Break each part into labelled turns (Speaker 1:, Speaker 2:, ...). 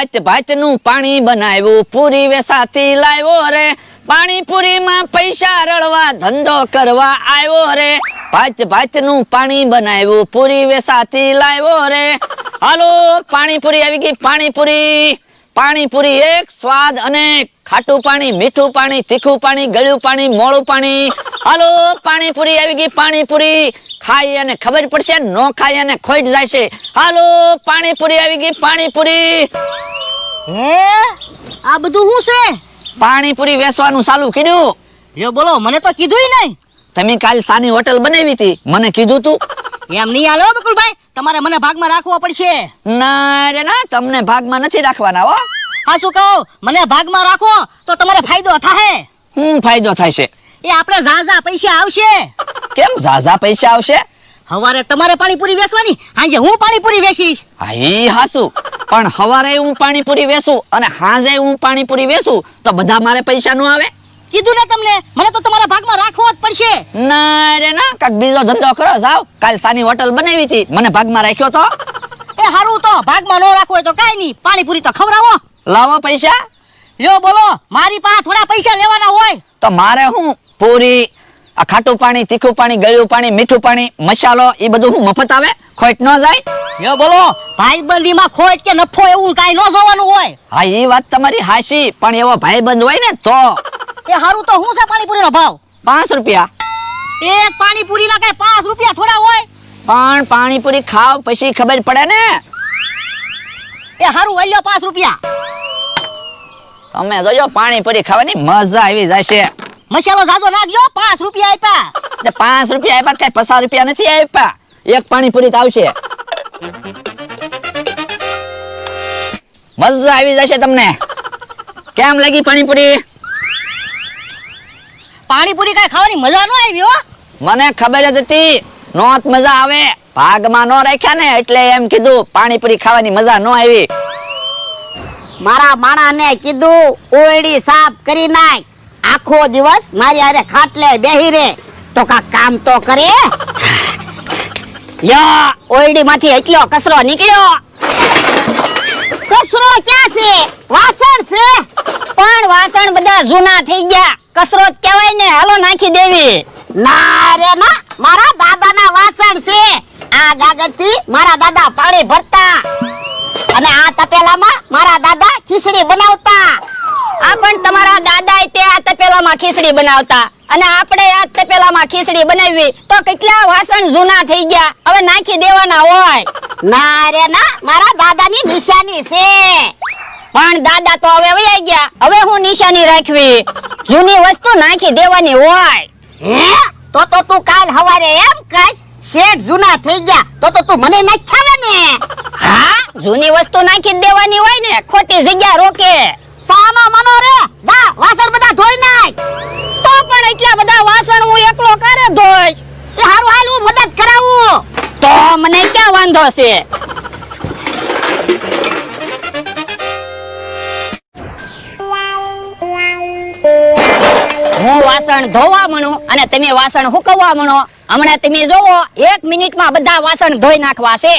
Speaker 1: ભાત, ભાતનું પાણી બનાવ્યું. પૂરી વેસાથી લાવ્યો રે. પાણીપુરીમાં પૈસા રળવા, ધંધો કરવા આવ્યો રે. ભાત, ભાતનું પાણી બનાવ્યું. પૂરી વેસાથી લાવ્યો રે. હાલો, પાણીપુરી આવી ગઈ, પાણીપુરી. પાણીપુરી એક, સ્વાદ અને ખાટું પાણી, મીઠું પાણી, તીખું પાણી, ગળ્યું પાણી, મોળું પાણી. હાલો, પાણીપુરી આવી ગઈ, પાણીપુરી. ખાઈ અને ખબર પડશે, નો ખાઈ અને ખોઈ જાય છે હાલો, પાણીપુરી આવી ગઈ, પાણીપુરી.
Speaker 2: હે? આ બધું શું છે?
Speaker 1: પાણીપુરી વેચવાનું ચાલુ કર્યું.
Speaker 2: યો બોલો મને તો કીધુંય નહીં.
Speaker 1: તમે કાલ સાની હોટલ બનાવી હતી. મને કીધું તું.
Speaker 2: એમ નહીં આલો બકુલભાઈ તમારે મને ભાગમાં રાખવો પડશે.
Speaker 1: ના રે ના તમને ભાગમાં નથી રાખવાના હો.
Speaker 2: હા શું કહો? મને ભાગમાં રાખો તો તમારે ફાયદો થાય
Speaker 1: હું ફાયદો થાય છે?
Speaker 2: એ આપણે ઝાઝા પૈસા આવશે.
Speaker 1: કેમ ઝાઝા પૈસા આવશે?
Speaker 2: હવારે તમારે પાણીપુરી વેચવાની હાંજે હું પાણીપુરી વેચીશ.
Speaker 1: હા હાસુ પણ હવારે હું પાણીપુરી વેચું અને હાજે હું પાણીપુરી વેચું તો બધા મારે પૈસા નો આવે?
Speaker 2: કીધું ને તમને? મને તો તમારા ભાગમાં રાખવો જ પડશે.
Speaker 1: ના રે ના કાક બીજો ધંધો કરો જાવ કાલ સાની હોટલ બનાવી હતી. મને ભાગમાં રાખ્યો તો?
Speaker 2: એ હારું તો ભાગમાં ન રાખવો હોય તો કાંઈ નહીં. પાણીપુરી તો ખવડાવો.
Speaker 1: લાવો પૈસા?
Speaker 2: લ્યો બોલો મારી પાસે થોડા પૈસા લેવાના હોય.
Speaker 1: તો મારે હું પૂરી આ ખાટું પાણી તીખું પાણી ગળ્યું પાણી મીઠું પાણી મસાલો એ બધું હું મફત આવે? ખોટ ન જાય?
Speaker 2: યો બોલો ભાઈબંધીમાં ખોટ કે નફો એવું કઈ ન જોવાનું હોય?
Speaker 1: હા એ વાત તમારી હાસી પણ એવો ભાઈબંધ હોય ને તો?
Speaker 2: એ હારું તો શું છે પાણીપુરીનો ભાવ?
Speaker 1: પાંચ રૂપિયા.
Speaker 2: એક પાણીપુરીના કઈ પાંચ રૂપિયા થોડા હોય?
Speaker 1: પણ પાણીપુરી ખાવ પછી ખબર પડે ને?
Speaker 2: એ હારું વલ્યો પાંચ રૂપિયા.
Speaker 1: તમે જોજો પાણીપુરી ખાવાની મજા આવી જશે.
Speaker 2: મસાલો જાજો નાખજો પાંચ રૂપિયા આપ્યા.
Speaker 1: પાંચ રૂપિયા આપ્યા કઈ પચાસ રૂપિયા નથી આપ્યા. એક પાણીપુરી તો આવશે. મજા આવી જશે તમને. કેમ લાગી પાણીપુરી?
Speaker 2: પાણીપુરી કઈ ખાવાની મજા ન આવી હો.
Speaker 1: મને ખબર જ હતી નોત મજા આવે. ભાગમાં નો રાખ્યા ને એટલે એમ કીધું પાણીપુરી ખાવાની મજા નો આવી.
Speaker 3: મારા માણાને કીધું ઓયડી સાફ કરી નાખ. આખો દિવસ મારી આરે ખાટલે બેહી રે. તો કા કામ તો કરે.
Speaker 2: લ્યો ઓયડી માંથી એટલો કચરો નીકળ્યો.
Speaker 3: કચરો ક્યાં છે? વાસણ છે?
Speaker 2: પણ વાસણ બધા જૂના થઈ ગયા. કચરો જ કહેવાય ને હાલો નાખી દેવી.
Speaker 3: ના રે ના મારા દાદાના વાસણ છે. આ ગાગરથી મારા દાદા પાણી ભરતા. અને આ તપેલામાં મારા દાદા ખીચડી બનાવતા
Speaker 2: આ પણ તમારા દાદા તે આ તપેલામાં ખીચડી બનાવતા. અને આપણે આ તપેલામાં ખીચડી બનાવી. તો કેટલા વાસણ જૂના થઈ ગયા. હવે નાખી દેવાના હોય.
Speaker 3: ના રે ના મારા દાદાની નિશાની છે.
Speaker 2: પણ દાદા તો હવે વયા ગયા. હવે હું નિશાની રાખવી. જૂની વસ્તુ નાખી દેવાની હોય.
Speaker 3: હે? તો તો તું કાલ હવારે એમ કહીશ શેઠ જૂના થઈ ગયા. તો તો તું મને નાખાવે ને.
Speaker 2: હા જૂની વસ્તુ નાખી દેવાની હોય ને. ખોટી જગ્યા રોકે.
Speaker 3: સાનો મનો રે. જા વાસણ બધા ધોઈ નાખ.
Speaker 2: તો પણ એટલા બધા વાસણ હું એકલો કરે ધોઈશ?
Speaker 3: એ હારું હાલ હું મદદ કરાવું.
Speaker 2: તો મને ક્યાં વાંધો છે? હું વાસણ ધોવા મણું અને તમે વાસણ હુકવવા મણો. હમણાં તમે જોવો એક મિનિટમાં બધા વાસણ ધોઈ નાખવા છે.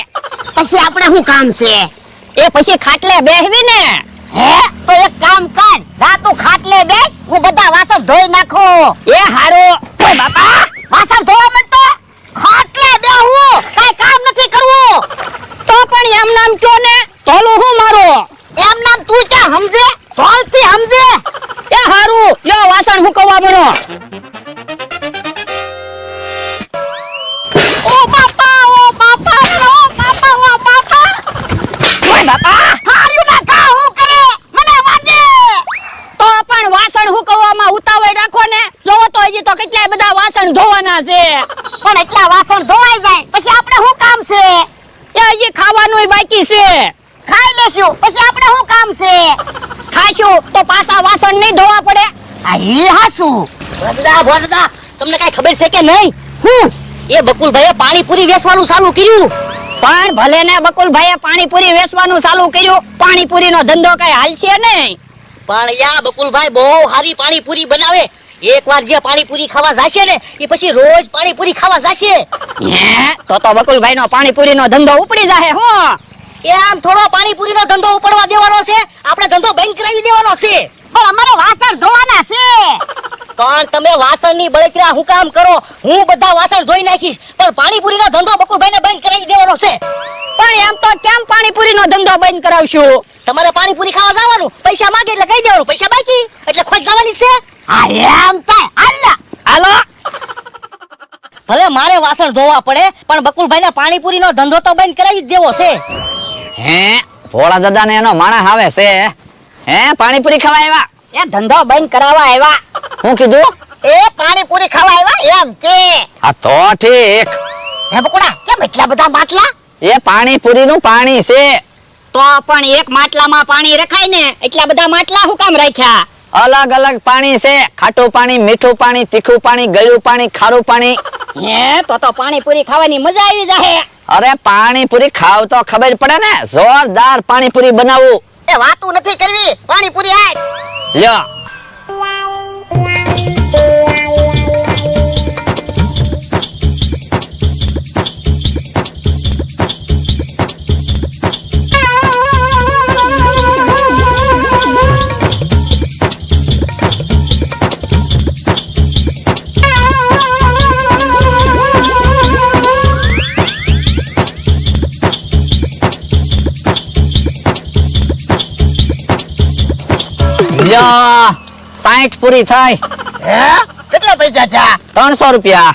Speaker 3: પછી આપણે શું કામ છે?
Speaker 2: એ પછી ખાટલે બેહવી ને.
Speaker 3: હે? તો એક કામ કર જા તું ખાટલે બેસ હું બધા વાસણ ધોઈ નાખું.
Speaker 2: એ હારો.
Speaker 3: ઓય બાપા વાસણ ધોવા મત તો ખાટલે બેહું કઈ કામ નથી કરવું.
Speaker 2: તો પણ એમ નામ કયો ને? તોલું હું મારો?
Speaker 3: એમ નામ તું ક્યાં સમજે? ધોલથી સમજે.
Speaker 2: એ હારું લ્યો વાસણ
Speaker 3: હું કવા ઓ પછી આપણે શું કામ છે?
Speaker 2: ખાશું તો પાછા વાસણ નહીં ધોવા પડે.
Speaker 3: આ ઈ હાસુ.
Speaker 2: ભરદા ભરદા તમને કઈ ખબર છે કે નહીં? હું? એ બકુલભાઈએ પાણીપુરી વેચવાનું ચાલુ કર્યું. પણ ભલે ને બકુલભાઈએ પાણીપુરી વેચવાનું ચાલુ કર્યું પાણીપુરીનો ધંધો કઈ હાલશે નહીં.
Speaker 4: પણ યા બકુલભાઈ બહુ સારી પાણીપુરી બનાવે. એકવાર જે પાણીપુરી ખાવા જાશે ને એ પછી રોજ પાણીપુરી ખાવા જાશે.
Speaker 2: તો તો બકુલભાઈ નો પાણીપુરી નો ધંધો ઉપડી જાહે હો.
Speaker 4: એ આમ થોડો પાણીપુરીનો ધંધો ઉપડવા દેવાનો છે. આપણે ધંધો બંધ કરાવી દેવાનો છે.
Speaker 3: પણ અમારે વાસણ ધોવાના છે.
Speaker 4: પણ તમે વાસણની બળતરા હું કામ કરો? હું બધા વાસણ ધોઈ નાખીશ. પણ પાણીપુરીનો ધંધો બકુલભાઈને બંધ કરાવી દેવાનો છે.
Speaker 2: પણ એમ તો કેમ પાણીપુરીનો ધંધો બંધ કરાવશું?
Speaker 4: તમારે પાણીપુરી ખાવા જવાનું? પૈસા માંગે એટલે કહી દેવાનું. પૈસા બાકી. એટલે ખોટ જવાની છે.
Speaker 3: હા એમ થાય. હાલ.
Speaker 2: હાલો.
Speaker 4: ભલે મારે વાસણ ધોવા પડે પણ બકુલભાઈને પાણીપુરીનો ધંધો તો બંધ કરાવી જ દેવો છે.
Speaker 1: હે? ભોળા દાદા ને એનો માણસ આવે છે. હે પાણીપુરી ખાવા આવ્યા?
Speaker 2: એ ધંધો બંધ કરાવવા આવ્યા.
Speaker 1: હું કીધું?
Speaker 3: એ પાણીપુરી ખાવા આવ્યા એમ કે.
Speaker 1: આ તો ઠીક.
Speaker 3: હે બકુડા કેમ એટલા બધા માટલા?
Speaker 1: એ પાણીપુરી નું પાણી છે.
Speaker 2: તો પણ એક માટલામાં પાણી રખાય ને એટલા બધા માટલા હું કામ રાખ્યા?
Speaker 1: અલગ અલગ પાણી છે. ખાટું પાણી મીઠું પાણી તીખું પાણી ગળ્યું પાણી ખારું પાણી.
Speaker 2: હે તો તો પાણીપુરી ખાવાની મજા આવી જાહે.
Speaker 1: અરે પાણીપુરી ખાવ તો ખબર પડે ને. જોરદાર પાણીપુરી બનાવવું
Speaker 3: એ વાતું નથી કરવી. પાણીપુરી આય
Speaker 1: લ્યો. લ્યો સાઠ પૂરી થઈ.
Speaker 3: હે? કેટલા પૈસા છે?
Speaker 1: ત્રણસો રૂપિયા.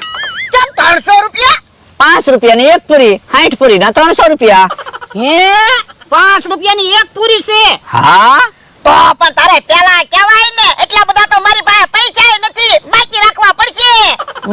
Speaker 3: કેમ ત્રણસો રૂપિયા?
Speaker 1: પાંચ રૂપિયા ની એક પૂરી સાઠ પૂરી ના ત્રણસો રૂપિયા.
Speaker 2: હે? પાંચ રૂપિયાની એક પૂરી છે?
Speaker 1: હા.
Speaker 3: તો પણ તારે પેલા કહેવાય ને એટલા બધા તો મારી પાસે પૈસા નથી. બાકી રાખવા પડશે.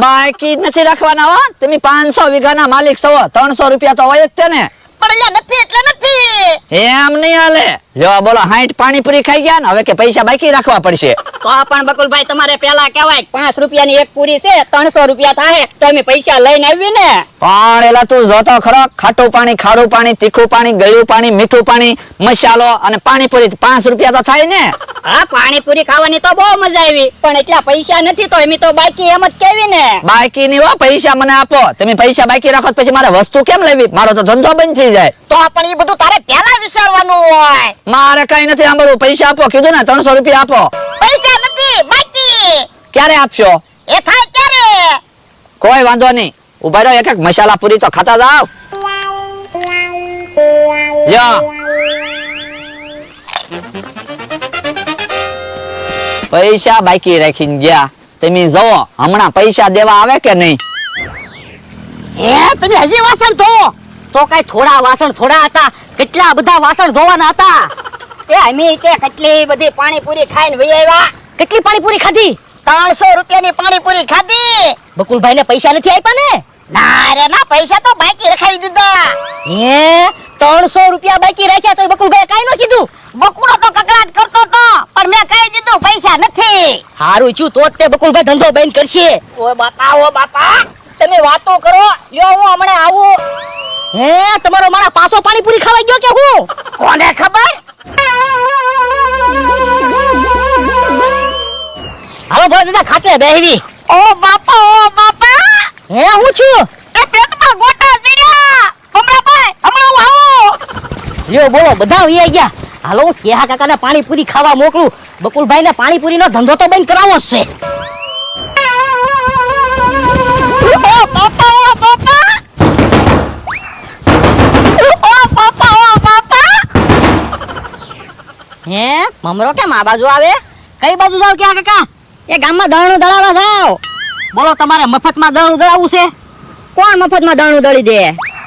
Speaker 1: બાકી નથી રાખવાના હો. તમે પાંચસો વીઘાના માલિક છો. ત્રણસો રૂપિયા તો હોય જ તે ને
Speaker 3: પણ એટલે નથી એટલે નથી.
Speaker 1: એમ નહીં હાલે. જો બોલો હાઈટ પાણીપુરી ખાઈ ગયા ને હવે કે પૈસા બાકી રાખવા પડશે.
Speaker 2: તો પણ બકુલભાઈ તમારે પેલા કહેવાય પાંચ રૂપિયાની એક પૂરી છે ત્રણસો રૂપિયા થાય તો અમે પૈસા લઈને આવી ને.
Speaker 1: પણ એલા તું જોતો ખરો ખાટું પાણી ખારું પાણી તીખું પાણી ગળ્યું પાણી મીઠું પાણી મસાલો અને પાણીપુરી પાંચ રૂપિયા તો થાય ને.
Speaker 2: હા પાણીપુરી ખાવાની તો બહુ મજા આવી પણ એટલા પૈસા નથી તો એમ તો બાકી એમ જ કેવી ને.
Speaker 1: બાકી ની હો પૈસા મને આપો. તમે પૈસા બાકી રાખો પછી મારે વસ્તુ કેમ લેવી? મારો તો ધંધો બંધ થઈ જાય.
Speaker 3: તો પણ એ બધું તારે પેલા વિચારવાનું હોય.
Speaker 1: મારે કઈ નથી સાંભળવું. પૈસા આપો કીધું ને ત્રણસો રૂપિયા આપો.
Speaker 3: પૈસા નથી બાકી.
Speaker 1: ક્યારે આપશો?
Speaker 3: એ થાય ત્યારે.
Speaker 1: કોઈ વાંધો નહીં. ઊભા રહ્યો એક એક મસાલા પૂરી તો ખાતા જાવ પૈસા બાકી રાખીને ગયા. તમે જવો હમણાં પૈસા દેવા આવે કે નહીં?
Speaker 3: એ તમે હજી વાસણ ધો
Speaker 4: તો કઈ થોડા વાસણ થોડા હતા. કેટલા બધા વાસણ ધોવાના હતા.
Speaker 2: એ અમે તે કેટલી બધી પાણીપુરી ખાઈને વહી આવ્યા?
Speaker 4: કેટલી પાણીપુરી ખાધી?
Speaker 3: ત્રણસો રૂપિયાની પાણીપુરી ખાધી.
Speaker 4: બકુલભાઈને પૈસા નથી આપ્યા ને?
Speaker 3: ના રે ના પૈસા તો બાકી રખાવી દીધા.
Speaker 4: હે? ત્રણસો રૂપિયા બાકી રાખ્યા તો બકુલભાઈ કાઈ ન કીધું?
Speaker 3: બકુડો તો કકડાટ કરતો તો પણ મેં કહી દીધું પૈસા નથી.
Speaker 4: હારું છું તો તે બકુલભાઈ ધંધો બંધ કરશે.
Speaker 2: ઓ બાપા ઓ બાપા તમે વાતો કરો જો હું હમણાં આવું.
Speaker 4: હે તમારો મારા પાસો પાણીપુરી ખાવા ગયો કે હું?
Speaker 3: કોને ખબર?
Speaker 4: હાલો ભલે દાદા ખાટલે બેહવી.
Speaker 3: ઓ બાપા ઓ બાપા!
Speaker 4: હે હું છું?
Speaker 3: એ પેટમાં ગોટા ચડ્યા હમણાં ભાઈ હમણાં હું આવું!
Speaker 4: યો બોલો બધા આવી ગયા. હાલો હું કેહા કાકાને પાણીપુરી ખાવા મોકલું. બકુલભાઈને પાણીપુરીનો ધંધો તો બંધ કરાવો છે. હે? મમરો કેમ આ બાજુ આવે? કઈ બાજુ જાવ ક્યાં કાકા? એ ગામમાં દળનું દળાવા જાવ બોલો તમારે મફતમાં દળનું દળાવવું છે?
Speaker 2: કોણ મફતમાં દણું દળી દે?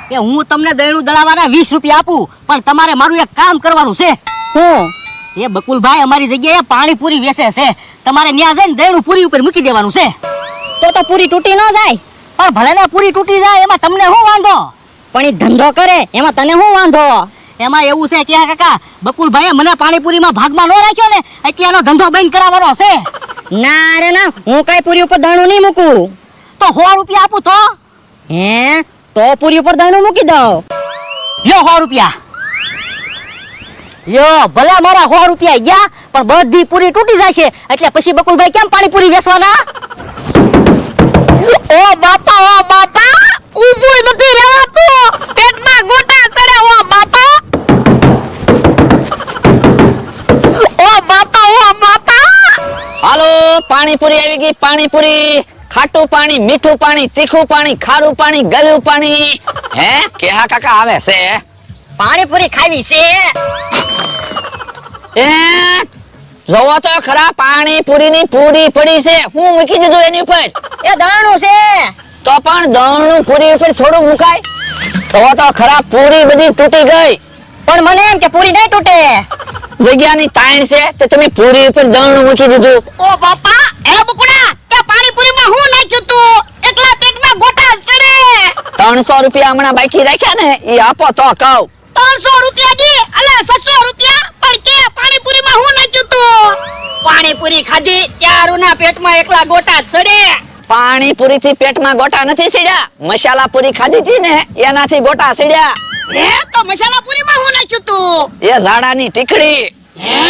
Speaker 4: કે હું તમને દળનું દળાવવાના વીસ રૂપિયા આપું પણ તમારે મારું એક કામ કરવાનું છે.
Speaker 2: હું?
Speaker 4: એ બકુલભાઈ અમારી જગ્યાએ પાણીપુરી વેચે છે. તમારે ન્યા જઈને દળનું પૂરી ઉપર મૂકી દેવાનું છે.
Speaker 2: તો તો પૂરી તૂટી ન જાય.
Speaker 4: પણ ભલે ને પૂરી તૂટી જાય એમાં તમને શું વાંધો?
Speaker 2: પણ એ ધંધો કરે એમાં તને શું વાંધો?
Speaker 4: એમાં એવું છે કે કાકા બકુલભાઈએ મને પાણીપુરીમાં ભાગમાં ન રાખ્યો ને એટલે એનો ધંધો બંધ કરાવવાનો છે.
Speaker 2: ના રે ના હું કઈ પૂરી ઉપર દાણું નહીં મૂકું.
Speaker 4: તો સો રૂપિયા આપું તો?
Speaker 2: હે? તો પૂરી ઉપર દાણું મૂકી દઉં.
Speaker 4: લ્યો સો રૂપિયા. યો ભલે મારા સો રૂપિયા ગયા પણ બધી પૂરી તૂટી જાય છે એટલે પછી બકુલભાઈ કેમ પાણીપુરી વેચવાના?
Speaker 3: ઓ બાપા ઓ બાપા ઊભું નથી રહેવાતું. પેટમાં ગોટા ચડે ઓ બાપા.
Speaker 1: પાણીપુરી આવી ગઈ. પાણીપુરી ખાટું પાણી મીઠું પાણી તીખું પાણી ખારું પાણી ગળ્યું પાણી. હે? કેહા કાકા આવે છે?
Speaker 2: પાણીપુરી ખાવી છે.
Speaker 1: એ જોવો તો ખરા પાણીપુરી ની પૂરી પડી છે. હું મૂકી દીધું એની ઉપર.
Speaker 2: એ દાણું છે.
Speaker 1: તો પણ દાણું પૂરી ઉપર થોડું મુકાય. જોવો તો ખરા પૂરી બધી તૂટી ગઈ.
Speaker 2: પણ મને એમ કે પૂરી નહીં તૂટે.
Speaker 1: જગ્યાની તાણ છે તે તમે પૂરી ઉપર દણ મૂકી દીધું.
Speaker 3: ઓ બાપા એ બકુડા તે પાણીપુરીમાં હું નાખ્યું તું? એકલા પેટમાં ગોટા ચડે.
Speaker 1: ત્રણસો રૂપિયા હમણાં બાકી રાખ્યા ને એ આપો તો કહું
Speaker 3: ત્રણસો રૂપિયા દી અલે છસો રૂપિયા પણ કે પાણીપુરીમાં હું નાખ્યું તું?
Speaker 2: પાણીપુરી ખાધી ત્યારુના પેટમાં એકલા ગોટા સડે
Speaker 1: પાણીપુરી થી પેટમાં ગોટા નથી સીડ્યા મસાલા પૂરી ખાધી હતી ને એનાથી ગોટા સીડ્યા
Speaker 3: હે? તો મસાલા પૂરીમાં હું નાખ્યું તું?
Speaker 1: એ ઝાડાની ટીકડી
Speaker 3: હે?